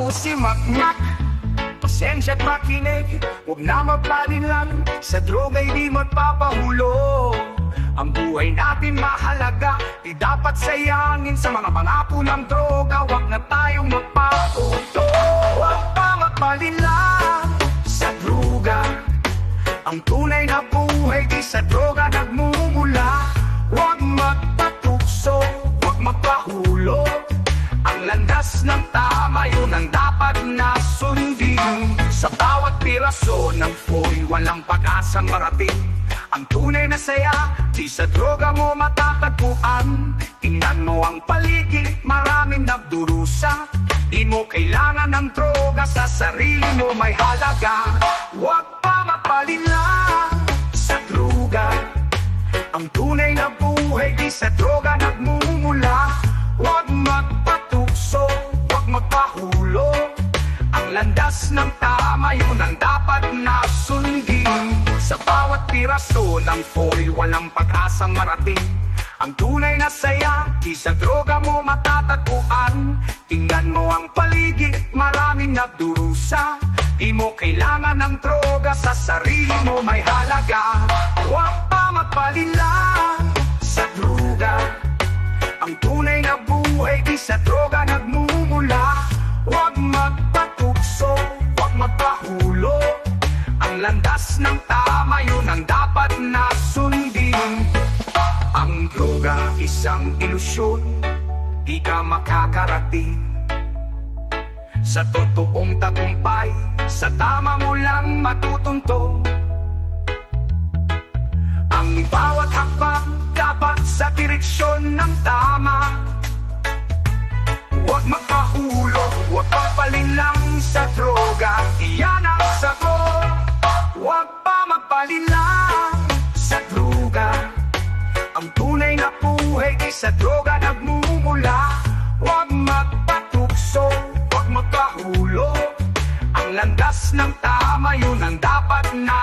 Ako si Makmak Pasensya't makinig. Huwag na magpalinlang Sa droga'y di magpapahulo. Ang buhay natin mahalaga. Di dapat sayangin Sa mga pangako ng droga. Huwag na tayong magpakuto Huwag pa magpalinlang Sa droga Ang tunay na buhay Di sa droga ang landas ng tama yun ang dapat na sundin. Sa bawat piraso ng foil Walang pag-asang marating Ang tunay na saya Di sa droga mo matatagpuan. Tingnan mo ang paligid Maraming nagdurusa. Di mo kailangan ng droga Sa sarili mo may halaga. Huwag pa mapalinlang Sa droga. Ang tunay na buhay di sa droga landas ng tama yun ang dapat na sundin. Sa bawat piraso ng foil walang pag-asang marating. Ang tunay na saya, di droga mo matatagpuan. Tingnan mo ang paligid, maraming nagdurusa. Di mo kailangan ng droga, sa sarili mo may halaga. Huwag pa magpalinlang sa droga. Ang tunay na buhay di sa droga isang ilusyon Di ka makakarating. Sa totoong tagumpay Sa tama mo lang matutunto. Ang bawat hakbang dapat sa direksyon ng tama. Huwag magpahulog, huwag papalinlang sa droga. Iyan ang sagot. Huwag pa magpalinlang buhay di sa droga nagmumula. Huwag magpatukso, huwag magpahulo. Ang landas ng tama yun ang dapat na